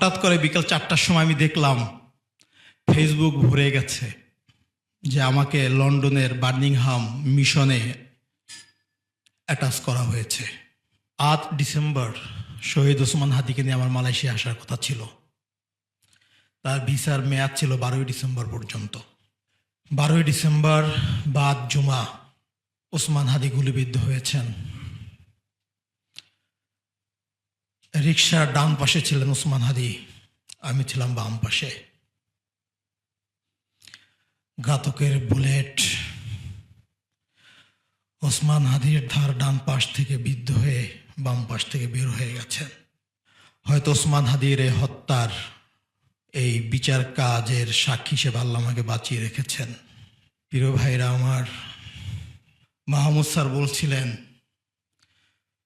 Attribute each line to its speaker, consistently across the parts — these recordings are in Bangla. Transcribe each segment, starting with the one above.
Speaker 1: হঠাৎ করে বিকাল চারটার সময় আমি দেখলাম ফেসবুক ভরে গেছে যে আমাকে লন্ডনের বার্নিংহাম মিশনে অ্যাটাচ করা হয়েছে। আট ডিসেম্বর শহীদ ওসমান হাদিকে নিয়ে আমার মালয়েশিয়া আসার কথা ছিল। তার ভিসার মেয়াদ ছিল বারোই ডিসেম্বর পর্যন্ত। বারোই ডিসেম্বর বাদ জুমা ওসমান হাদি গুলিবিদ্ধ হয়েছেন। রিক্সার ডান পাশে ছিলেন ওসমান হাদি, আমি ছিলাম বাম পাশে। ঘাতকের বুলেট ওসমান হাদির ধার ডান পাশ থেকে বিদ্ধ হয়ে বাম পাশ থেকে বের হয়ে গেছেন। হয়তো ওসমান হাদির এই হত্যার এই বিচার কাজের সাক্ষী হিসেবে আল্লাহ আমাকে বাঁচিয়ে রেখেছেন। প্রিয় ভাইরা আমার মাহমুদ স্যার বলছিলেন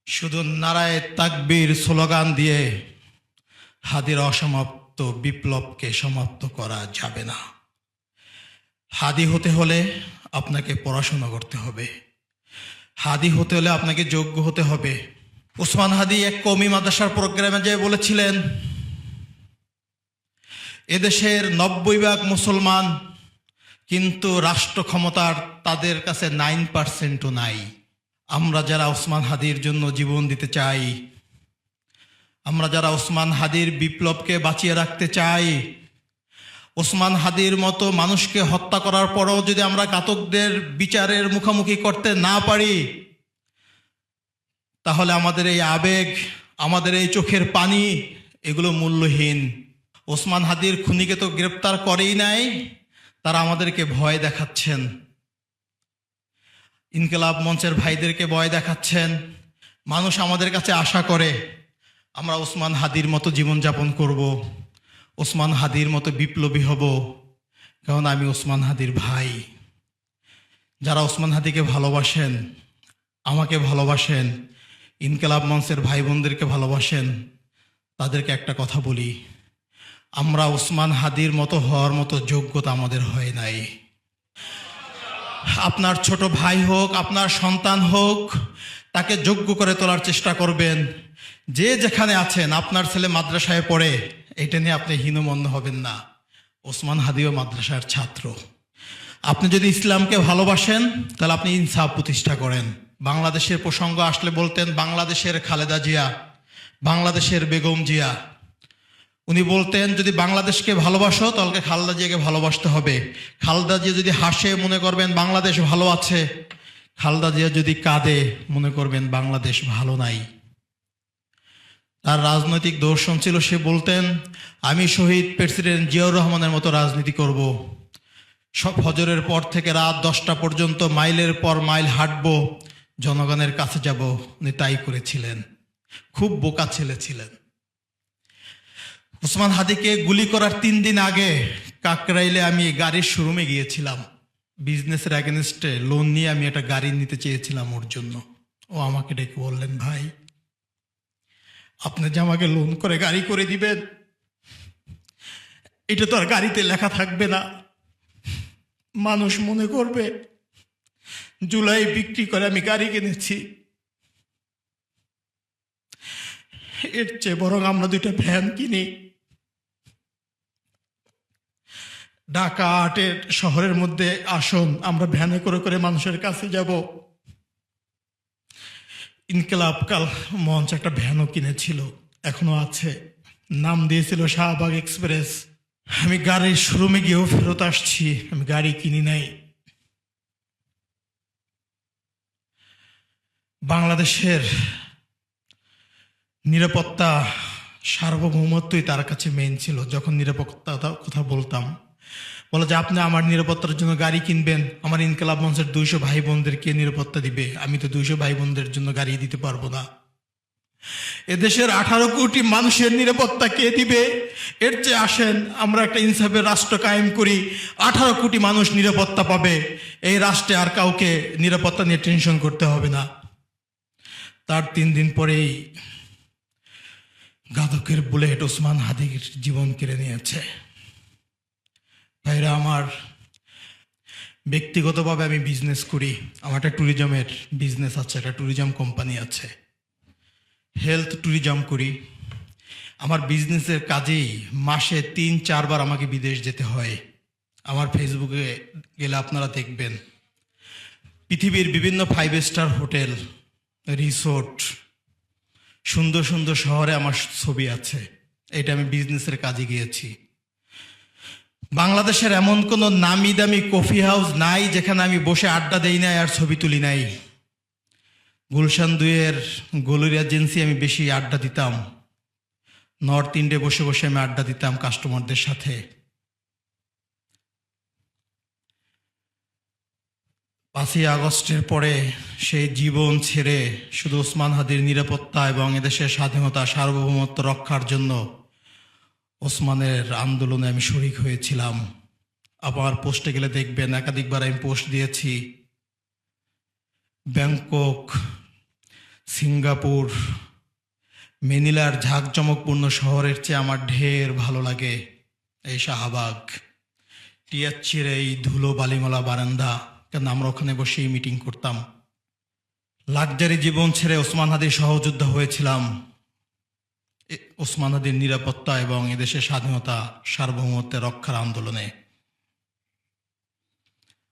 Speaker 1: শুধু নারায় তাকবীর স্লোগান দিয়ে হাদির অসমাপ্ত বিপ্লবকে সমাপ্ত করা যাবে না। হাদি হতে হলে আপনাকে পড়াশোনা করতে হবে। হাদি হতে হলে আপনাকে যোগ্য হতে হবে। ওসমান হাদি এক কমি মাদ্রাসার প্রোগ্রামে যে বলেছিলেন, এদেশের নব্বই ভাগ মুসলমান, কিন্তু রাষ্ট্র ক্ষমতার তাদের কাছে নাইন পার্সেন্টও নাই। আমরা যারা ওসমান হাদির জন্য জীবন দিতে চাই, আমরা যারা ওসমান হাদির বিপ্লবকে বাঁচিয়ে রাখতে চাই, ওসমান হাদির মতো মানুষকে হত্যা করার পরেও যদি আমরা ঘাতকদের বিচারের মুখোমুখি করতে না পারি, তাহলে আমাদের এই আবেগ, আমাদের এই চোখের পানি, এগুলো মূল্যহীন। ওসমান হাদির খুনিকে তো গ্রেপ্তার করেই নাই, তারা আমাদেরকে ভয় দেখাচ্ছেন। ইনকলাব মঞ্চের ভাইদেরকে ভয় দেখাচ্ছেন। মানুষ আমাদের কাছে আশা করে, আমরা ওসমান হাদির মতো জীবনযাপন করব, ওসমান হাদির মতো বিপ্লবী হব, কারণ আমি ওসমান হাদির ভাই। যারা ওসমান হাদিকে ভালোবাসেন, আমাকে ভালোবাসেন, ইনকলাব মঞ্চের ভাই বোনদেরকে ভালোবাসেন, তাদেরকে একটা কথা বলি, আমরা ওসমান হাদির মতো হওয়ার মতো যোগ্যতা আমাদের হয় নাই। আপনার ছোট ভাই হোক, আপনার সন্তান হোক, তাকে যোগ্য করে তোলার চেষ্টা করবেন। যে যেখানে আছেন, আপনার ছেলে মাদ্রাসায় পড়ে, এটা নিয়ে আপনি হীনমন্য হবেন না। ওসমান হাদিও মাদ্রাসার ছাত্র। আপনি যদি ইসলামকে ভালোবাসেন, তাহলে আপনি ইনসাফ প্রতিষ্ঠা করেন। বাংলাদেশের প্রসঙ্গ আসলে বলতেন, বাংলাদেশের খালেদা জিয়া, বাংলাদেশের বেগম জিয়া উনি বলতেন, যদি বাংলাদেশকে ভালোবাসো, তাহলে খালদা জিয়াকে ভালোবাসতে হবে। খালদা জিয়া যদি হাসে, মনে করবেন বাংলাদেশ ভালো আছে। খালদা জিয়া যদি কাঁদে, মনে করবেন বাংলাদেশ ভালো নাই। তার রাজনৈতিক দর্শন ছিল, সে বলতেন, আমি শহীদ প্রেসিডেন্ট জিয়াউর রহমানের মতো রাজনীতি করব। সব হজরের পর থেকে রাত দশটা পর্যন্ত মাইলের পর মাইল হাঁটবো, জনগণের কাছে যাব। উনি তাই করেছিলেন। খুব বোকা ছেলে ছিলেন। ওসমান হাদিকে গুলি করার তিন দিন আগে কাকরাইলে আমি গাড়ির শোরুমে গিয়েছিলাম। বিজনেসের অ্যাগেনস্টে লোন নিয়ে আমি একটা গাড়ি নিতে চেয়েছিলাম ওর জন্য। ও আমাকে ডেকে বললেন, ভাই, আপনি যে আমাকে লোন করে গাড়ি করে দিবেন, এটা তো আর গাড়িতে লেখা থাকবে না। মানুষ মনে করবে, জুলাই বিক্রি করে আমি গাড়ি কিনেছি। এর চেয়ে বরং আমরা দুইটা ভ্যান কিনি। ঢাকা আটের শহরের মধ্যে আসুন, আমরা ভ্যানে করে করে মানুষের কাছে যাব। ইনকেলাব কাল মঞ্চ একটা ভ্যানও কিনেছিল, এখনও আছে। নাম দিয়েছিল শাহবাগ এক্সপ্রেস। আমি গাড়ির শোরুমে গিয়েও ফেরত আসছি, আমি গাড়ি কিনি নাই। বাংলাদেশের নিরাপত্তা সার্বভৌমত্বই তার কাছে মেন ছিল, যখন নিরাপত্তা কথা বলতাম। বলে যে, আপনি আমার নিরাপত্তার জন্য গাড়ি কিনবেন। আমার ইনকালাব মঞ্চের দুইশো ভাই বোনদেরকে নিরাপত্তা দিবে। আমি তো দুইশো ভাই বোনদের জন্য গাড়ি দিতে পারব না। এদেশের আঠারো কোটি মানুষের নিরাপত্তা কে দিবে? এর চেয়ে আসেন, আমরা একটা ইনসাফের রাষ্ট্র কায়েম করি। আঠারো কোটি মানুষ নিরাপত্তা পাবে। এই রাষ্ট্রে আর কাউকে নিরাপত্তা নিয়ে টেনশন করতে হবে না। তার তিন দিন পরেই ঘাতকের বুলেট ওসমান হাদির জীবন কেড়ে নিয়েছে। ভাইরা, আমার ব্যক্তিগতভাবে আমি বিজনেস করি। আমার একটা ট্যুরিজমের বিজনেস আছে, একটা ট্যুরিজম কোম্পানি আছে। হেলথ ট্যুরিজম করি। আমার বিজনেসের কাজেই মাসে তিন, চারবার আমাকে বিদেশ যেতে হয়। আমার ফেসবুকে গেলে আপনারা দেখবেন। পৃথিবীর বিভিন্ন ফাইভ স্টার হোটেল রিসোর্ট সুন্দর সুন্দর শহরে আমার ছবি আছে। এটা আমি বিজনেসের কাজে গিয়েছি। বাংলাদেশের এমন কোনো নামি দামি কফি হাউস নাই যেখানে আমি বসে আড্ডা দেই নাই আর ছবি তুলি নাই। গুলশান দুয়ের গলুর এজেন্সি আমি বেশি আড্ডা দিতাম। নর্থ ইন্ডে বসে বসে আমি আড্ডা দিতাম কাস্টমারদের সাথে। পাঁচই আগস্টের পরে সেই জীবন ছেড়ে শুধু ওসমান হাদির নিরাপত্তা এবং এদেশের স্বাধীনতা, সার্বভৌমত্ব রক্ষার জন্য ওসমানের আন্দোলনে আমি শরিক হয়েছিলাম। আবার পোস্টে গেলে দেখবেন একাধিকবার আমি পোস্ট দিয়েছি। ব্যাংকক, সিঙ্গাপুর, মেনিলার ঝাঁকজমকপূর্ণ শহরের চেয়ে আমার ঢের ভালো লাগে এই শাহবাগ। টিয়াচ্ছির এই ধুলো বালিমলা বারান্দা, কেন আমরা ওখানে বসেই মিটিং করতাম। লাকজারি জীবন ছেড়ে ওসমান হাদি সহযোদ্ধা হয়েছিলাম। এ- ওসমান হাদির নিরাপত্তা এবং এদেশের স্বাধীনতা, সার্বভৌমত্বের রক্ষার আন্দোলনে।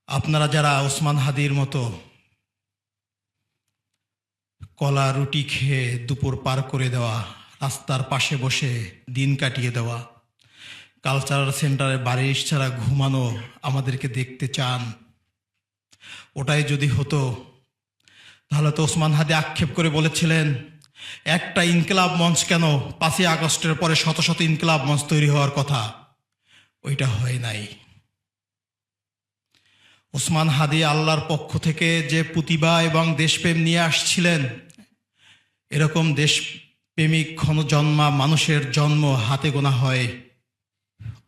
Speaker 1: আপনারা যারা ওসমান হাদির মতো কলা রুটি খেয়ে দুপুর পার করে দেওয়া, রাস্তার পাশে বসে দিন কাটিয়ে দেওয়া, কালচারাল সেন্টারে বাড়ির ছাড়া ঘুমানো আমাদেরকে দেখতে চান, ওটাই যদি হতো, তাহলে তো ওসমান হাদি আক্ষেপ করে বলেছিলেন একটা ইনকলাব মঞ্চ কেন পাঁচই আগস্টের পরে শত শত ইনকলাব মঞ্চ তৈরি হওয়ার কথা? ওইটা হয় নাই। ওসমান হাদি আল্লাহর পক্ষ থেকে যে প্রতিভা এবং দেশপ্রেম নিয়ে আসছিলেন, এরকম দেশপ্রেমিক ক্ষণজন্মা মানুষের জন্ম হাতে গোনা হয়।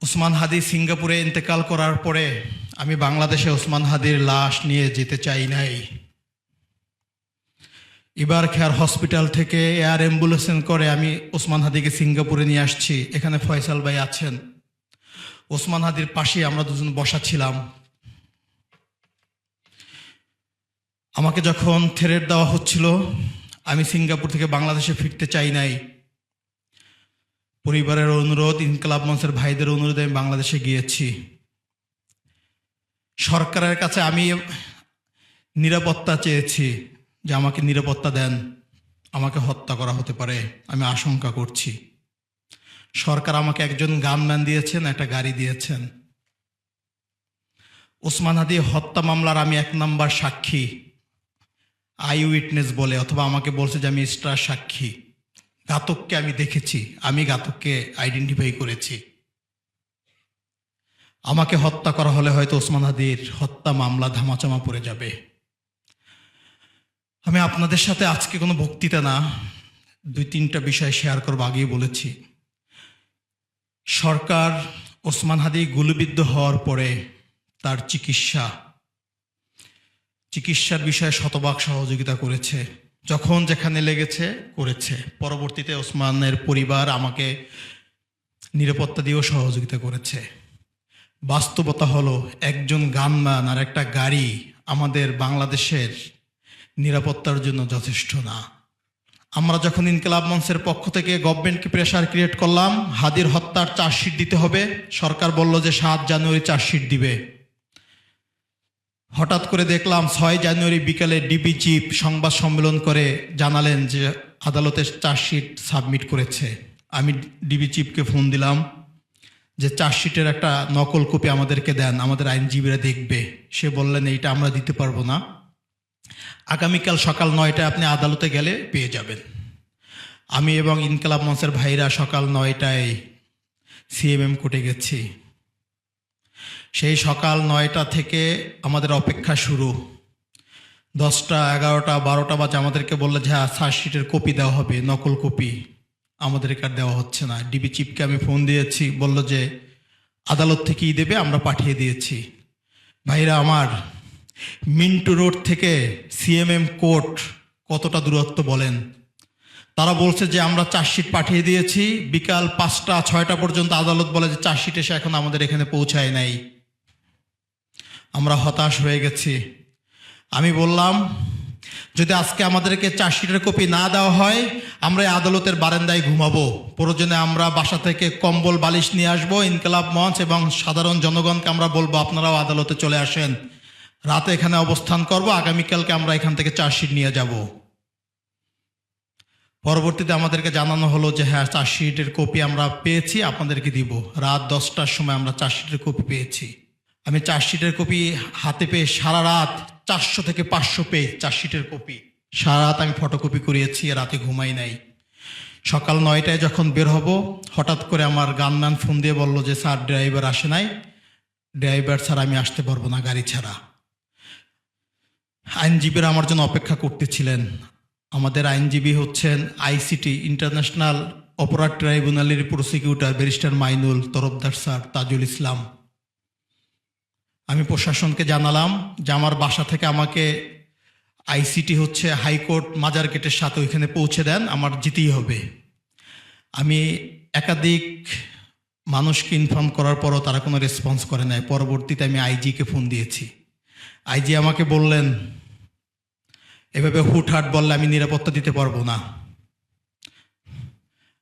Speaker 1: ওসমান হাদি সিঙ্গাপুরে ইন্তেকাল করার পরে আমি বাংলাদেশে ওসমান হাদির লাশ নিয়ে যেতে চাই নাই। এবার খেয়ার হসপিটাল থেকে এয়ার অ্যাম্বুলেন্স করে আমি ওসমান হাদিকে সিঙ্গাপুরে নিয়ে আসছি। এখানে ফয়সাল ভাই আছেন। ওসমান হাদির পাশে আমরা দুজন বসা ছিলাম। আমাকে যখন থেরেট দেওয়া হচ্ছিল, আমি সিঙ্গাপুর থেকে বাংলাদেশে ফিরতে চাই নাই। পরিবারের অনুরোধ, ইনকলাব মঞ্চের ভাইদের অনুরোধে আমি বাংলাদেশে গিয়েছি। সরকারের কাছে আমি নিরাপত্তা চেয়েছি। যে আমাকে নিরাপত্তা দেন, আমাকে হত্যা করা হতে পারে, আমি আশঙ্কা করছি। সরকার আমাকে একজন গানম্যান দিয়েছেন, একটা গাড়ি দিয়েছেন। ওসমান হাদি, হত্যা মামলার আমি এক নাম্বার সাক্ষী। আই উইটনেস বলে, অথবা আমাকে বলছে যে আমি স্টার সাক্ষী। ঘাতককে আমি দেখেছি, আমি ঘাতককে আইডেন্টিফাই করেছি। আমাকে হত্যা করা হলে হয়তো ওসমান হাদির হত্যা মামলা ধামাচামা পড়ে যাবে। আমি আপনাদের সাথে আজকে কোনো বক্তৃতা না, দুই তিনটা বিষয় শেয়ার করব, আগেই বলেছি। সরকার ওসমান হাদি গুলিবিদ্ধ হওয়ার পরে তার চিকিৎসা, চিকিৎসার বিষয়ে শতভাগ সহযোগিতা করেছে, যখন যেখানে লেগেছে করেছে। পরবর্তীতে ওসমানের পরিবার আমাকে নিরাপত্তা দিয়েও সহযোগিতা করেছে। বাস্তবতা হলো একজন গানম্যান আর একটা গাড়ি আমাদের বাংলাদেশের নিরাপত্তার জন্য যথেষ্ট না। আমরা যখন ইনকলাব মঞ্চের পক্ষ থেকে গভর্নমেন্টকে প্রেশার ক্রিয়েট করলাম, হাদির হত্যার চার্জশিট দিতে হবে। সরকার বলল যে সাত জানুয়ারি চার্জশিট দিবে। হঠাৎ করে দেখলাম ছয় জানুয়ারি বিকালে ডিবি চিফ সংবাদ সম্মেলন করে জানালেন যে আদালতে চার্জশিট সাবমিট করেছে। আমি ডিবি চিফকে ফোন দিলাম যে চার্জশিটের একটা নকল কপি আমাদেরকে দেন, আমাদের আইনজীবীরা দেখবে। সে বললেন, এইটা আমরা দিতে পারব না। আগামীকাল সকাল নয়টায় আপনি আদালতে গেলে পেয়ে যাবেন। আমি এবং ইনকালাব মঞ্চের ভাইরা সকাল নয়টায় সিএমএম কোর্টে গেছি। সেই সকাল নয়টা থেকে আমাদের অপেক্ষা শুরু। দশটা, এগারোটা, বারোটা বাজে আমাদেরকে বলল যে হ্যাঁ চার্জশিটের কপি দেওয়া হবে, নকল কপি আমাদেরকে আর দেওয়া হচ্ছে না। ডিবি চিফকে আমি ফোন দিয়েছি, বলল যে, আদালত থেকেই দেবে, আমরা পাঠিয়ে দিয়েছি। ভাইরা আমার মিন্টু রোড থেকে সিএমএম কোর্ট কতটা দূরত্ব বলেন? তারা বলছে যে আমরা চার্জশিট পাঠিয়ে দিয়েছি, বিকাল পাঁচটা, ছয়টা পর্যন্ত আদালত বলে যে চার্জশিট এসে এখন আমাদের এখানে পৌঁছায় নাই। আমরা হতাশ হয়ে গেছি। আমি বললাম, যদি আজকে আমাদেরকে চার্জশিটের কপি না দেওয়া হয়, আমরা আদালতের বারান্দায় ঘুমাবো। প্রয়োজনে আমরা বাসা থেকে কম্বল, বালিশ নিয়ে আসব, ইনকলাব মঞ্চ এবং সাধারণ জনগণকে আমরা বলব, আপনারাও আদালতে চলে আসেন। রাতে এখানে অবস্থান করব, আগামীকালকে আমরা এখান থেকে চার্জশিট নিয়ে যাব। পরবর্তীতে আমাদেরকে জানানো হলো যে হ্যাঁ চার্জশিটের কপি আমরা পেয়েছি, আপনাদেরকে দিব। রাত দশটার সময় আমরা চার্জশিটের কপি পেয়েছি। আমি চার্জশিটের কপি হাতে পেয়ে সারা রাত চারশো থেকে পাঁচশো পেয়ে চার্জশিটের কপি। সারা রাত আমি ফটোকপি করিয়েছি রাতে ঘুমাই নাই। সকাল নয়টায় যখন বের হব, হঠাৎ করে আমার গানম্যান ফোন দিয়ে বলল যে, স্যার, ড্রাইভার আসে নাই। ড্রাইভার ছাড়া আমি আসতে পারব না গাড়ি ছাড়া। আইনজীবীরা আমার জন্য অপেক্ষা করতেছিলেন। আমাদের আইনজীবী হচ্ছেন আইসিটি, ইন্টারন্যাশনাল অপরাধ ট্রাইব্যুনালের prosecutor barrister Mainul Tarafdar sir Tajul Islam. আমি প্রশাসনকে জানালাম যে আমার বাসা থেকে আমাকে আইসিটি হচ্ছে হাইকোর্ট মাজার গেটের সাথে ওইখানে পৌঁছে দেন, আমার যেতেই হবে। আমি একাধিক মানুষকে ইনফর্ম করার পরও তারা কোনো রেসপন্স করে নাই। পরবর্তীতে আমি আইজিকে ফোন দিয়েছি। আইজি আমাকে বললেন, এভাবে হুটহাট বললে আমি নিরাপত্তা দিতে পারব না।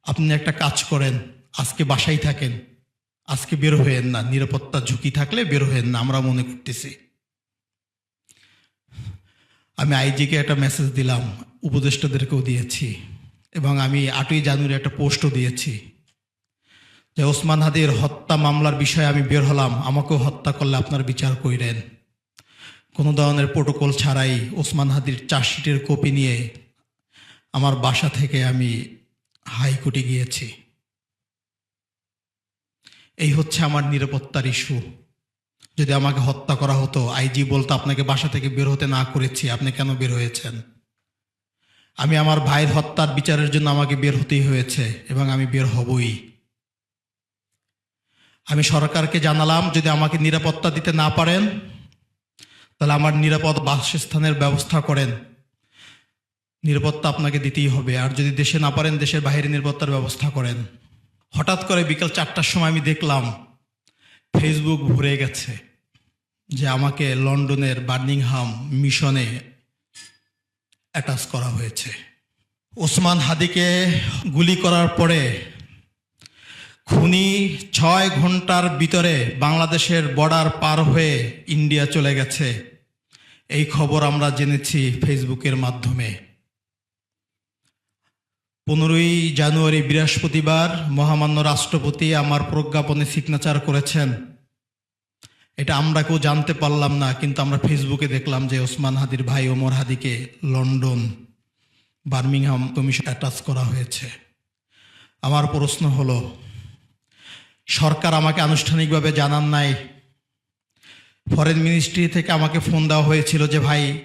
Speaker 1: আপনি একটা কাজ করেন, আজকে বাসায় থাকেন, আজকে বের হয়েন না, নিরাপত্তা ঝুঁকি থাকলে বের হয়েন না, আমরা মনে করতেছি। আমি আইজিকে একটা মেসেজ দিলাম, উপদেষ্টাদেরকেও দিয়েছি, এবং আমি আটই জানুয়ারি একটা পোস্টও দিয়েছি যে, ওসমান হাদির হত্যা মামলার বিষয়ে আমি বের হলাম, আমাকেও হত্যা করলে আপনার বিচার কইরেন। কোনো ধরনের প্রোটোকল ছাড়াই ওসমান হাদির চার্জশিটের কপি নিয়ে আমার বাসা থেকে আমি হাইকোর্টে গিয়েছি। এই হচ্ছে আমার নিরাপত্তার ইস্যু যদি আমাকে হত্যা করা হতো, আইজি বলতো, আপনাকে বাসা থেকে বের হতে না করেছি, আপনি কেন বের হয়েছেন? আমি আমার ভাইয়ের হত্যার বিচারের জন্য আমাকে বের হতেই হয়েছে এবং আমি বের হবই। আমি সরকারকে জানালাম, যদি আমাকে নিরাপত্তা দিতে না পারেন তাহলে আমার নিরাপদ বাসস্থানের ব্যবস্থা করেন। নিরাপত্তা আপনাকে দিতেই হবে। আর যদি দেশে না পারেন, দেশের বাইরে নিরাপত্তার ব্যবস্থা করেন। হঠাৎ করে বিকাল চারটার সময় আমি দেখলাম ফেসবুক ভরে গেছে যে আমাকে লন্ডনের বার্নিংহাম মিশনে অ্যাটাচ করা হয়েছে। ওসমান হাদিকে গুলি করার পরে খুনি ছয় ঘণ্টার ভিতরে বাংলাদেশের বর্ডার পার হয়ে ইন্ডিয়া চলে গেছে। এই খবর আমরা জেনেছি ফেসবুকের মাধ্যমে। পনেরোই জানুয়ারি বৃহস্পতিবার মহামান্য রাষ্ট্রপতি আমার প্রজ্ঞাপনে সিগনেচার করেছেন। এটা আমরা কেউ জানতে পারলাম না, কিন্তু আমরা ফেসবুকে দেখলাম যে ওসমান হাদির ভাই ওমর হাদিকে লন্ডন বার্মিংহাম কমিশন অ্যাটাচ করা হয়েছে। আমার প্রশ্ন হলো, সরকার আমাকে আনুষ্ঠানিকভাবে জানান নাই ফরেন মিনিস্ট্রি থেকে আমাকে ফোন দেওয়া হয়েছিল যে, ভাই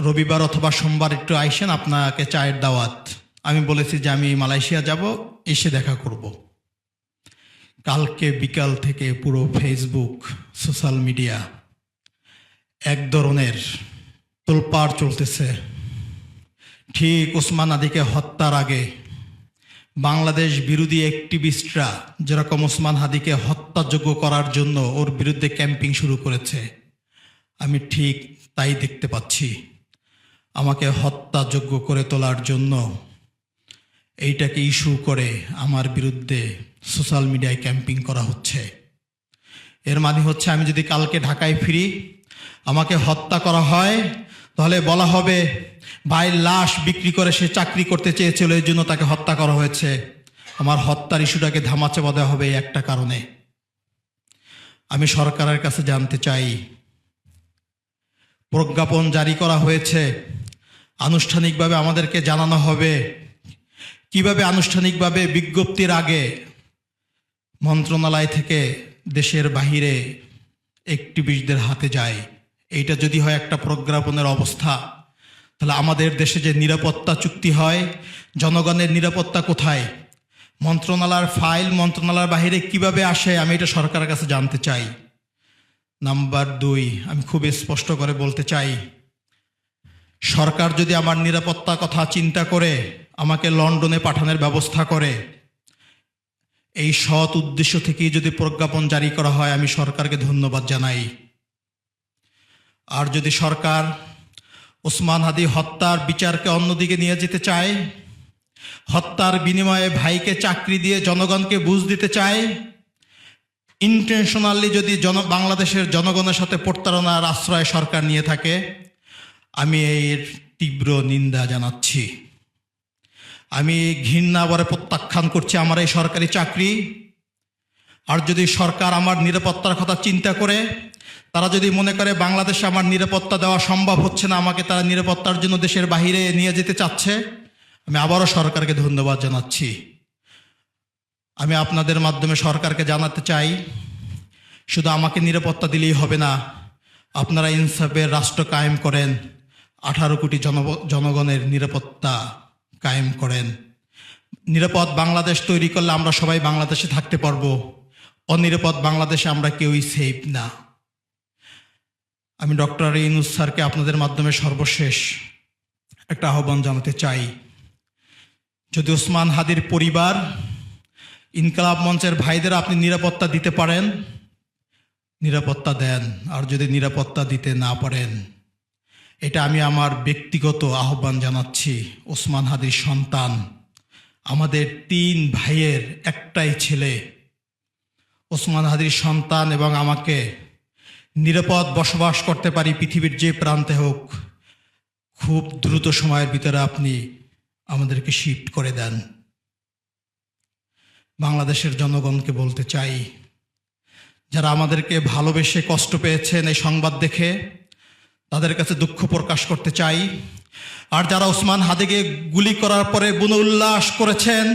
Speaker 1: রবিবার অথবা সোমবার একটু আইসেন, আপনাকে চায়ের দাওয়াত। আমি বলেছি যে, আমি মালয়েশিয়া যাব, এসে দেখা করব। কালকে বিকাল থেকে পুরো ফেসবুক, সোশ্যাল মিডিয়া এক ধরনের তোলপাড় চলতেছে। ঠিক ওসমান আদিকে হত্যার আগে বাংলাদেশ বিরোধী অ্যাক্টিভিস্টরা যেরকম ওসমান হাদিকে হত্যাযোগ্য করার জন্য ওর বিরুদ্ধে ক্যাম্পিং শুরু করেছে, আমি ঠিক তাই দেখতে পাচ্ছি। আমাকে হত্যাযোগ্য করে তোলার জন্য এইটাকে ইস্যু করে আমার বিরুদ্ধে সোশ্যাল মিডিয়ায় ক্যাম্পিং করা হচ্ছে। এর মানে হচ্ছে আমি যদি কালকে ঢাকায় ফিরি, আমাকে হত্যা করা হয়, তাহলে বলা হবে ভাইয়ের লাশ বিক্রি করে সে চাকরি করতে চেয়েছিল, এই জন্য তাকে হত্যা করা হয়েছে। আমার হত্যার ইস্যুটাকে ধামাচাপা দেওয়া হবে এই একটা কারণে। আমি সরকারের কাছে জানতে চাই, প্রজ্ঞাপন জারি করা হয়েছে, আনুষ্ঠানিকভাবে আমাদেরকে জানানো হবে। কীভাবে আনুষ্ঠানিকভাবে বিজ্ঞপ্তির আগে মন্ত্রণালয় থেকে দেশের বাহিরে অ্যাক্টিভিস্টদের হাতে যায়? এইটা যদি হয় একটা প্রজ্ঞাপনের অবস্থা। তাহলে আমাদের দেশে যে নিরাপত্তা চুক্তি হয়, জনগণের নিরাপত্তা কোথায়? মন্ত্রণালয়ের ফাইল মন্ত্রণালয়ের বাহিরে কীভাবে আসে, আমি এটা সরকারের কাছে জানতে চাই। নাম্বার দুই, আমি খুব স্পষ্ট করে বলতে চাই, সরকার যদি আমার নিরাপত্তা কথা চিন্তা করে, আমাকে লন্ডনে পাঠানোর ব্যবস্থা করে, এই সৎ উদ্দেশ্য থেকেই যদি প্রজ্ঞাপন জারি করা হয়, আমি সরকারকে ধন্যবাদ জানাই। আর যদি সরকার ওসমান হাদি হত্যার বিচারকে অন্যদিকে নিয়ে যেতে চায়, হত্যার বিনিময়ে ভাইকে চাকরি দিয়ে জনগণকে বুঝ দিতে চায় ইন্টেনশনালি যদি জন বাংলাদেশের জনগণের সাথে প্রতারণার আশ্রয় সরকার নিয়ে থাকে, আমি এর তীব্র নিন্দা জানাচ্ছি। আমি ঘৃণা বরে প্রত্যাখ্যান করছি আমার এই সরকারি চাকরি। আর যদি সরকার আমার নিরাপত্তার কথা চিন্তা করে তারা যদি মনে করে বাংলাদেশে আমার নিরাপত্তা দেওয়া সম্ভব হচ্ছে না, আমাকে তারা নিরাপত্তার জন্য দেশের বাহিরে নিয়ে যেতে চাচ্ছে, আমি আবারও সরকারকে ধন্যবাদ জানাচ্ছি। আমি আপনাদের মাধ্যমে সরকারকে জানাতে চাই, শুধু আমাকে নিরাপত্তা দিলেই হবে না, আপনারা ইনসাফের রাষ্ট্র কায়েম করেন, আঠারো কোটি জন, জনগণের নিরাপত্তা কায়েম করেন। নিরাপদ বাংলাদেশ তৈরি করলে আমরা সবাই বাংলাদেশে থাকতে পারব, অনিরাপদ বাংলাদেশে আমরা কেউই সেফ না। আমি ডক্টর ইনুস স্যারকে আপনাদের মাধ্যমে সর্বশেষ একটা আহ্বান জানাতে চাই। যদি ওসমান হাদির পরিবার ইনকালাব মঞ্চের ভাইদের আপনি নিরাপত্তা দিতে পারেন, নিরাপত্তা দেন। আর যদি নিরাপত্তা দিতে না পারেন, এটা আমি আমার ব্যক্তিগত আহ্বান জানাচ্ছি ওসমান হাদির সন্তান, আমাদের তিন ভাইয়ের একটাই ছেলে। ওসমান হাদির সন্তান এবং আমাকে নিরাপদ বসবাস করতে পারি পৃথিবীর যে প্রান্তে হোক, খুব দ্রুত সময়ের ভিতরে আপনি আমাদেরকে শিফট করে দেন। বাংলাদেশের জনগণকে বলতে চাই, যারা আমাদেরকে ভালোবেসে কষ্ট পেয়েছেন এই সংবাদ দেখে, তাদের কাছে দুঃখ প্রকাশ করতে চাই। আর যারা ওসমান হাদিকে গুলি করার পরে বুন উল্লাস করেছেন,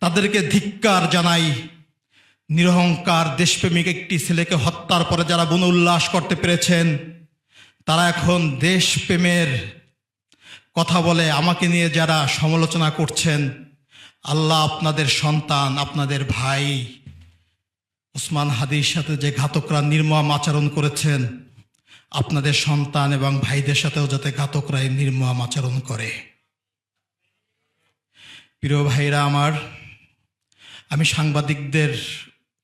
Speaker 1: তাদেরকে ধিক্কার জানাই। নিরহংকার, দেশপ্রেমিক একটি ছেলেকে হত্যার পরে যারা বুন উল্লাস করতে পেরেছেন, তারা এখন দেশপ্রেমের কথা বলে আমাকে নিয়ে যারা সমালোচনা করছেন, আল্লাহ আপনাদের সন্তান, আপনাদের ভাই ওসমান হাদির সাথে যে ঘাতকরা নির্মম আচরণ করেছেন, আপনাদের সন্তান এবং ভাইদের সাথেও যাতে ঘাতকরা এই নির্মম আচরণ করে। প্রিয় ভাইরা আমার, আমি সাংবাদিকদের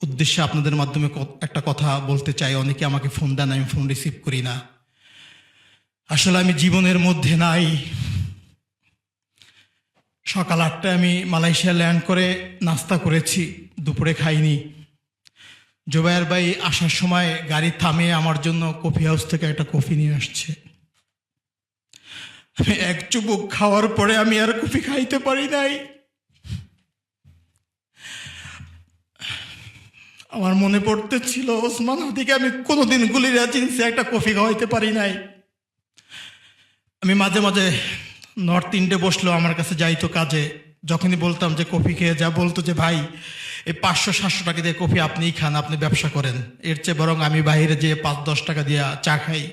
Speaker 1: উদ্দেশ্যে আপনাদের মাধ্যমে একটা কথা বলতে চাই। অনেকে আমাকে ফোন দেন, আমি ফোন রিসিভ করি না। আসলে আমি জীবনের মধ্যে নাই। সকাল আটটায় আমি মালয়েশিয়া ল্যান্ড করে নাস্তা করেছি, দুপুরে খাইনি। জোবায়ের ভাই আসার সময় গাড়ি থামিয়ে আমার জন্য কফি হাউস থেকে একটা কফি নিয়ে আসছে। আমি এক চুবুক খাওয়ার পরে আমি আর কফি খাইতে পারি নাই। আমার মনে পড়তে ছিল ওসমান হাদিকে আমি কোনোদিন গুলিরা জিন্সে একটা কফি খাওয়াইতে পারি নাই। আমি মাঝে মাঝে নর্থ ইন্ডে বসল আমার কাছে যাইতো কাজে। যখনই বলতাম যে কফি খেয়ে যা, বলতো যে, ভাই, এই পাঁচশো, সাতশো টাকা দিয়ে কফি আপনিই খান, আপনি ব্যবসা করেন। এর চেয়ে বরং আমি বাইরে যেয়ে পাঁচ, দশ টাকা দিয়ে চা খাই।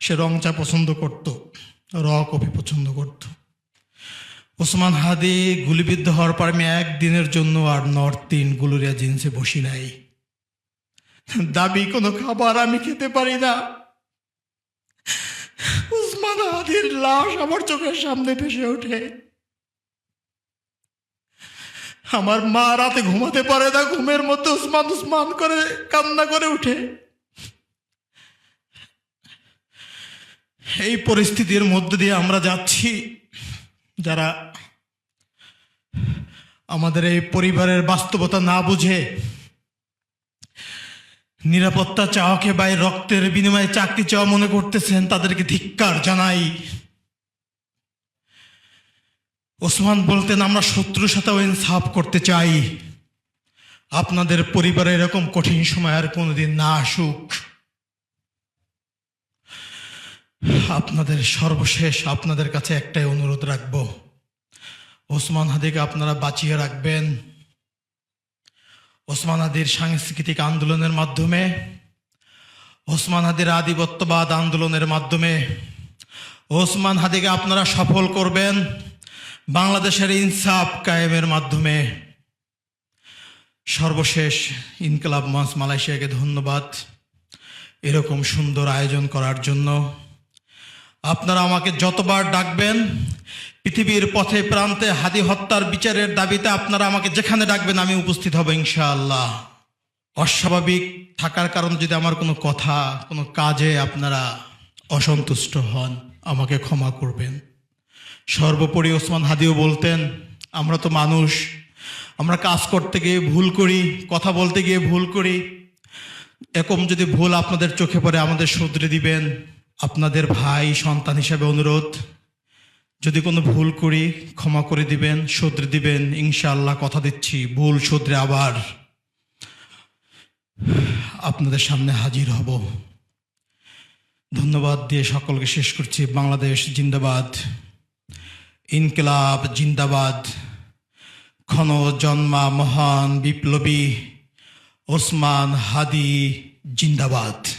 Speaker 1: সে রং চা পছন্দ করত, র কফি পছন্দ করত। ওসমান হাদি গুলিবিদ্ধ হওয়ার পর আমি একদিনের জন্য আর নর্থ ইন গুলুরিয়া জিন্সে বসি নাই। দাবি, কোনো খাবার আমি খেতে পারি না। উসমান হাদির লাশ আমার চোখের সামনে ভেসে ওঠে। আমার মা রাতে ঘুমাতে পারে না, ঘুমের মধ্যে উসমান উসমান করে কান্না করে উঠে। এই পরিস্থিতির মধ্যে দিয়ে আমরা যাচ্ছি। যারা আমাদের এই পরিবারের বাস্তবতা না বুঝে নিরাপত্তা চাওয়াকে বা এই রক্তের বিনিময়ে চাকরি চাওয়া মনে করতেছেন, তাদেরকে ধিক্কার জানাই। ওসমান বলতেন, আমরা শত্রুর সাথেও ইনসাফ করতে চাই। আপনাদের পরিবারে এরকম কঠিন সময় আর কোনোদিন না আসুক। আপনাদের সর্বশেষ আপনাদের কাছে একটাই অনুরোধ রাখব। ওসমান হাদিকে আপনারা বাঁচিয়ে রাখবেন। ওসমান হাদির সাংস্কৃতিক আন্দোলনের মাধ্যমে, ওসমান হাদির আধিপত্যবাদ আন্দোলনের মাধ্যমে, ওসমান হাদিকে আপনারা সফল করবেন বাংলাদেশের ইনসাফ কায়েমের মাধ্যমে। সর্বশেষ ইনকলাব মঞ্চ মালয়েশিয়াকে ধন্যবাদ। এরকম সুন্দর আয়োজন করার জন্য আপনারা আমাকে যতবার ডাকবেন, পৃথিবীর পথে প্রান্তে হাদি হত্যার বিচারের দাবিতে আপনারা আমাকে যেখানে ডাকবেন আমি উপস্থিত হব ইনশাআল্লাহ। অস্বাভাবিক থাকার কারণে যদি আমার কোনো কথা, কোনো কাজে আপনারা অসন্তুষ্ট হন, আমাকে ক্ষমা করবেন। সর্বোপরি ওসমান হাদিও বলতেন, আমরা তো মানুষ, আমরা কাজ করতে গিয়ে ভুল করি, কথা বলতে গিয়ে ভুল করি। এরকম যদি ভুল আপনাদের চোখে পড়ে, আমাদের শুধরে দিবেন। আপনাদের ভাই, সন্তান হিসাবে অনুরোধ, যদি কোনো ভুল করি ক্ষমা করে দিবেন, শুধরে দিবেন, ইনশাআল্লাহ কথা দিচ্ছি, ভুল শুধরে আবার আপনাদের সামনে হাজির হব। ধন্যবাদ দিয়ে সকলকে শেষ করছি। বাংলাদেশ জিন্দাবাদ, ইনকিলাব জিন্দাবাদ ক্ষণ জন্মা মহান বিপ্লবী ওসমান হাদি জিন্দাবাদ।